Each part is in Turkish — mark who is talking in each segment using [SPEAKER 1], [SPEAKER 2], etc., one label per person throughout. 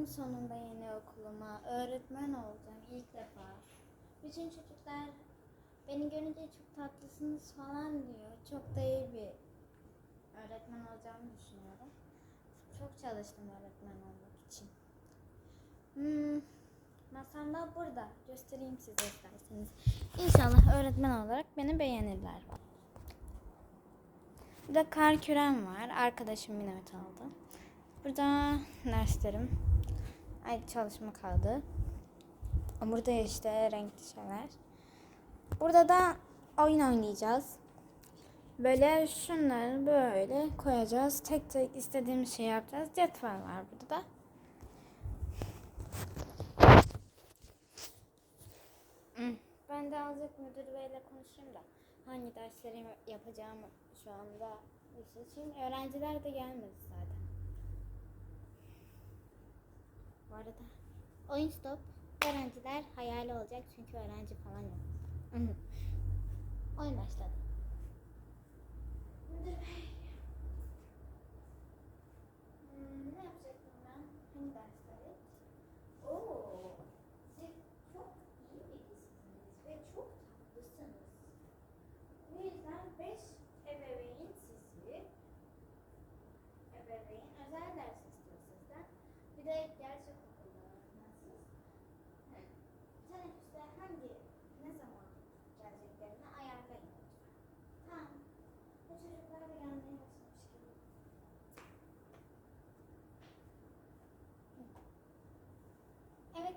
[SPEAKER 1] Geldim sonunda yeni okuluma. Öğretmen olacağım ilk defa. Bütün çocuklar beni görünce çok tatlısınız falan diyor. Çok da iyi bir öğretmen olacağımı düşünüyorum. Çok çalıştım öğretmen olmak için. Hmm, masam da burada. Göstereyim size isterseniz. İnşallah öğretmen olarak beni beğenirler. Burada kar kürem var. Arkadaşım minnet aldı. Burada derslerim. Ay çalışma kaldı. Burada işte renkli şeyler. Burada da oyun oynayacağız. Böyle şunları böyle koyacağız. Tek tek istediğimiz şey yapacağız. Cetvel var burada da. Hmm. Ben de azıcık müdür beyle konuşayım da hangi dersleri yapacağımı şu anda için öğrenciler de gelmedi zaten. Bu arada oyun stop. Öğrenciler hayali olacak çünkü öğrenci falan yok. oyun başladı. Müdür bey. Hmm, ne yapacaktım ben? Hangi dersleri? Oo, siz çok iyi birisiniz ve çok tatlısınız. Bu yüzden 5 ebeveyn sizi ebeveyn özel ders istiyor sizden. Bir de gerçek okulda öğretmensiniz. Teneffüste hangi, ne zaman geleceklerini ayarlayın lütfen. Tamam. Bu çocuklar da gelmeye başlamış gibi.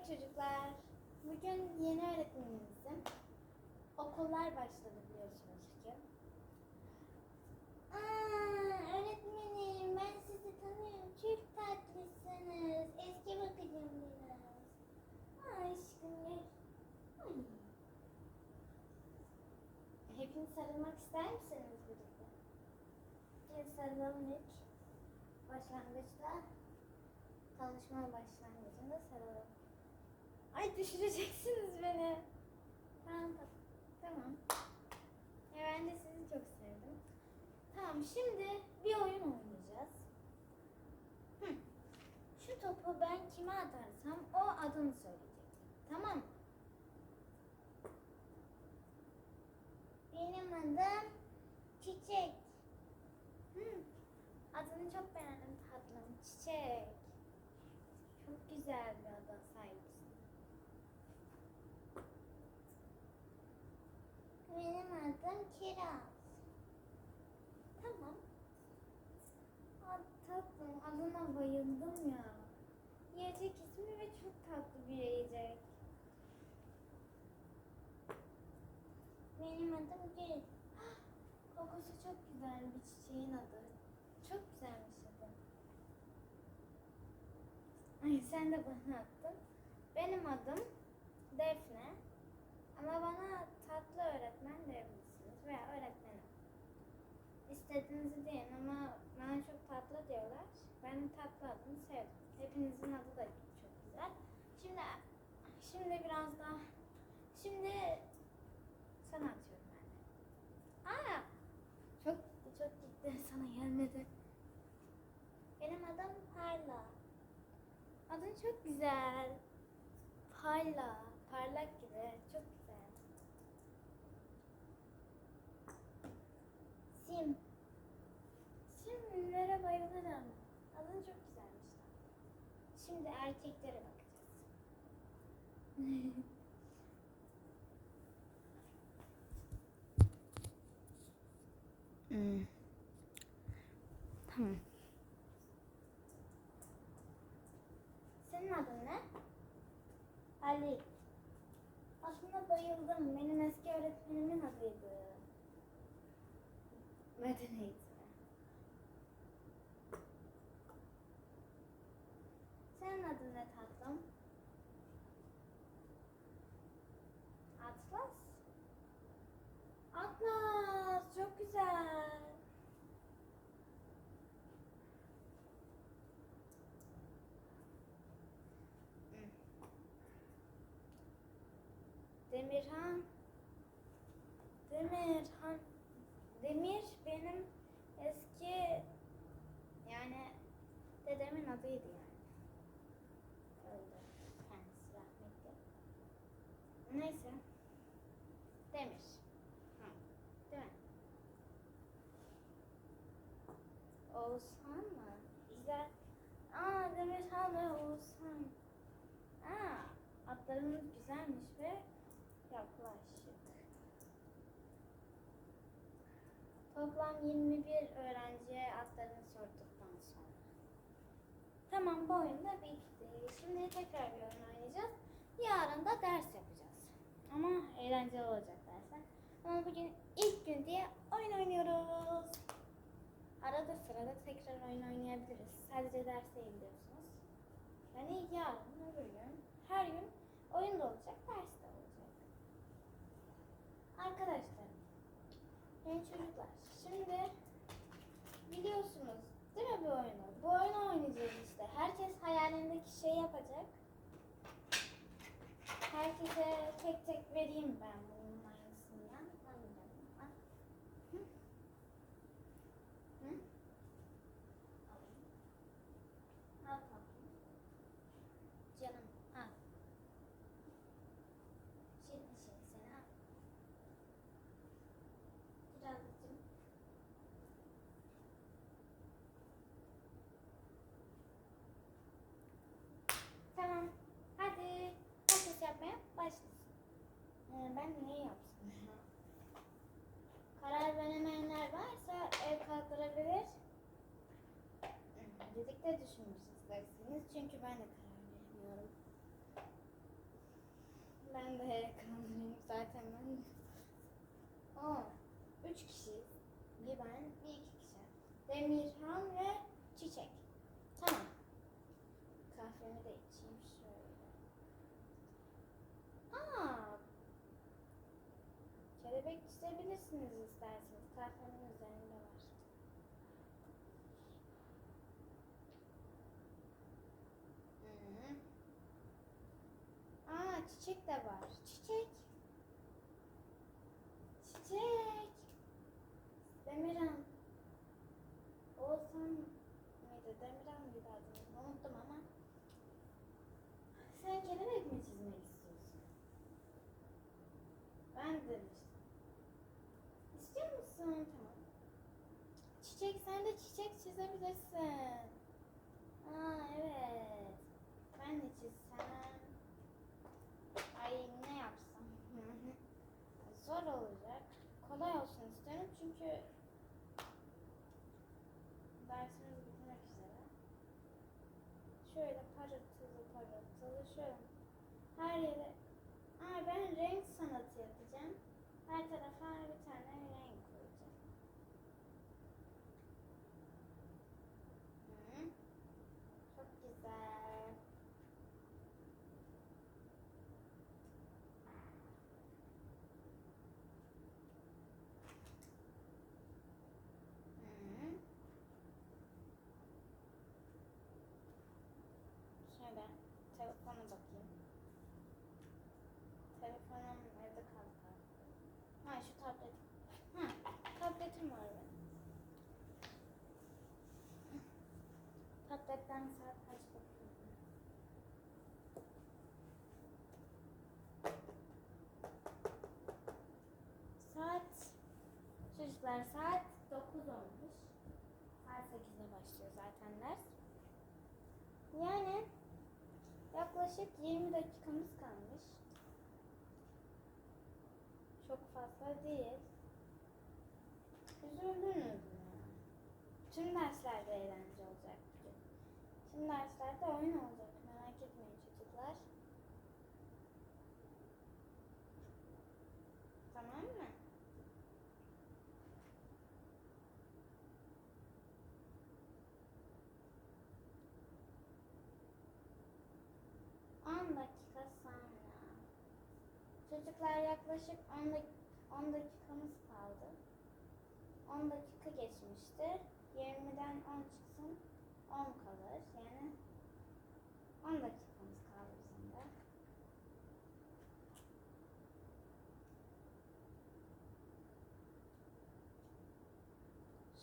[SPEAKER 1] Çocuklar, bugün yeni öğretmenimizin okullar başladı biliyorsunuz ki. Aa, öğretmenim ben sizi tanıyorum. Çok tatlısınız. Eski bakıcım biraz. Aşkım gel. Hepiniz sarılmak ister misiniz birlikte? Gel sarılalım ilk. Başlangıçta tanışma başlangıcında. Ay düşüreceksiniz beni. Tamam tamam. Ya ben de sizi çok sevdim. Tamam şimdi bir oyun oynayacağız. Hı. Şu topu ben kime atarsam o adını söyleyecek. Tamam mı? Benim adım Çiçek. Hı. Adını çok beğendim tatlım. Çiçek. Çok güzel Benim adım Kiraz. Tamam. Aa, tatlım adına bayıldım ya. Yiyecek ismi ve çok tatlı bir yiyecek. Benim adım Gül. Kokusu çok güzel bir çiçeğin adı. Çok güzelmiş adı. Ay sen de bana attın. Benim adım Defne. Ama bana tatlı öğretmen diyebilirsiniz veya öğretmenim. İstediğinizi deyin ama bana çok tatlı diyorlar. Ben tatlı adını sevdim. Hepinizin adı da çok güzel. Şimdi şimdi biraz daha şimdi sana atıyorum ben de. Aa! Çok çok gitti sana gelmedi. Benim adım Parla. Adın çok güzel. Parla. Parlak gibi. Çok güzel. Sim. Simlere bayılırım. Adın çok güzelmiş. Şimdi erkeklere bakacağız. hmm. Tamam. Senin adın ne? Ali. Aslında bayıldım. Benim eski öğretmenimin adıydı. Beden eğitimi. Senin adın ne tatlım? Atlas. Atlas. Çok güzel. Demirhan. Demirhan. Demir benim eski yani dedemin adıydı yani. Oğuzhan mı? İzler. Ve Oğuzhan. Aa atlarımız güzelmiş ve yaklaşık. Toplam 21 öğrenciye atlarını sorduktan sonra. Tamam bu oyun da bitti. Şimdi tekrar bir oyun oynayacağız. Yarın da ders yapacağız. Ama eğlenceli olacak dersler. Ama bugün ilk gün diye oyun oynuyoruz. Arada sırada tekrar oyun oynayabiliriz. Sadece ders değil diyorsunuz. Yani yarın, öbür gün, her gün oyun da olacak, ders de olacak. Arkadaşlar, genç çocuklar, şimdi biliyorsunuz değil mi bu oyunu? Bu oyunu oynayacağız işte. Herkes hayalindeki şeyi yapacak. Herkese tek tek vereyim ben bunun başlasın. Ee, ben ne yapsam? Karar veremeyenler varsa el kaldırabilir. Birlikte düşünmüş isterseniz. Çünkü ben de karar veremiyorum. Ben de el kaldırayım zaten ben. Oo, üç kişiyiz. Bir ben, bir iki kişi. Demirhan ve Çiçek. Tamam. Kahvemi de içeyim şöyle. Aa, kelebek çizebilirsiniz isterseniz. Kahvemin üzerinde var. Hı. Aa, çiçek de var. Çiçek. Çiçek. Demirhan. Oğuzhan mıydı? Demirhan mıydı adını? Unuttum ama. Sen kelebek mi çizmek istiyorsun? Ben de İstiyor musun? Tamam. Çiçek sen de çiçek çizebilirsin. Aa evet. Ben de çizsem. Ay ne yapsam? Zor olacak. Kolay olsun istiyorum çünkü dersimiz bitmek üzere. Şöyle parıltılı parıltılı şöyle. Her yere Aa, ben renk sanatı yapacağım. Her tarafa bir tane renk koyacağım. Hı. Çok güzel. Hı. Şöyle telefona bakayım. Telefonum evde kaldı. Ha şu tablet. Ha tabletim var benim. Tabletten saat kaç bakıyorum. Saat çocuklar saat 9 olmuş. Saat 8'de başlıyor zaten ders. Yani yaklaşık 20 dakikamız kalmış. Çok fazla değil. Üzüldünüz mü? Tüm derslerde bugün. Tüm derslerde oyun olacak. Merak etmeyin çocuklar. Tamam mı? On dakika sonra. Çocuklar yaklaşık 10, dak- 10 dakikamız kaldı. 10 dakika geçmişti. 20'den 10 çıksın 10 kalır. Yani 10 dakikamız kaldı bizim de.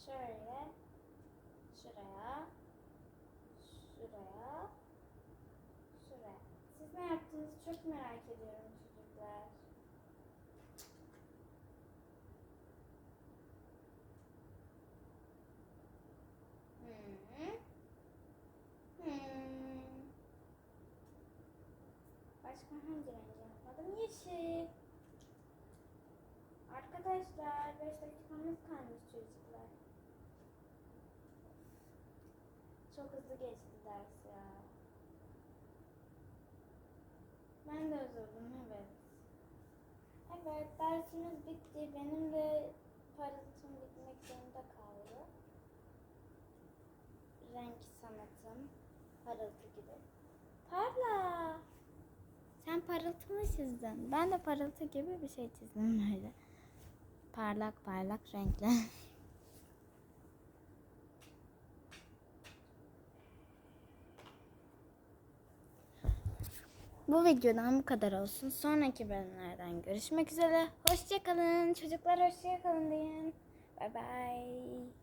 [SPEAKER 1] Şöyle şuraya şuraya şuraya. Siz ne yaptınız çok merak ediyorum çocuklar. Kişi. Arkadaşlar 5 dakikamız kalmış çocuklar. Çok hızlı geçti ders ya. Ben de üzüldüm evet. Evet dersimiz bitti. Benim de parıltım bitmek zorunda kaldı. Renk sanatım. Parıltı gibi. Parla. Sen parıltı mı çizdin? Ben de parıltı gibi bir şey çizdim böyle. Parlak parlak renkler. Bu videodan bu kadar olsun. Sonraki bölümlerden görüşmek üzere. Hoşçakalın. Çocuklar hoşçakalın deyin. Bye bye.